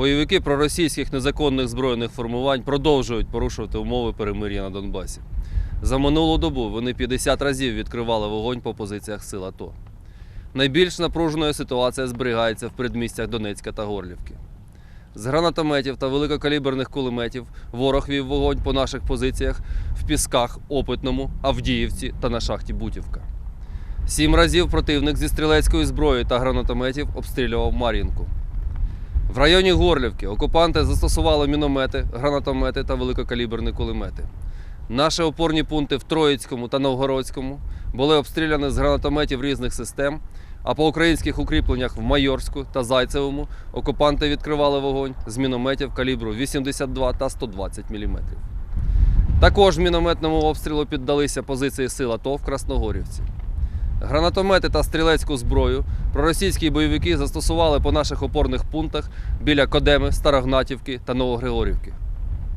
бойовики проросійських незаконних збройних формувань продовжують порушувати умови перемир'я на Донбасі. За минулу добу вони 50 разів відкривали вогонь по позиціях сил АТО. Найбільш напруженою ситуація зберігається в предмістях Донецька та Горлівки. З гранатометів та великокаліберних кулеметів ворог вів вогонь по наших позиціях в Пісках, Опитному, Авдіївці та на шахті Бутівка. Сім разів противник зі стрілецької зброї та гранатометів обстрілював Мар'їнку. В районі Горлівки окупанти застосували міномети, гранатомети та великокаліберні кулемети. Наші опорні пункти в Троїцькому та Новгородському були обстріляні з гранатометів різних систем, а по українських укріпленнях в Майорську та Зайцевому окупанти відкривали вогонь з мінометів калібру 82 та 120 мм. Також мінометному обстрілу піддалися позиції сил АТО в Красногорівці. Гранатомети та стрілецьку зброю проросійські бойовики застосували по наших опорних пунктах біля Кодеми, Старогнатівки та Новогригорівки.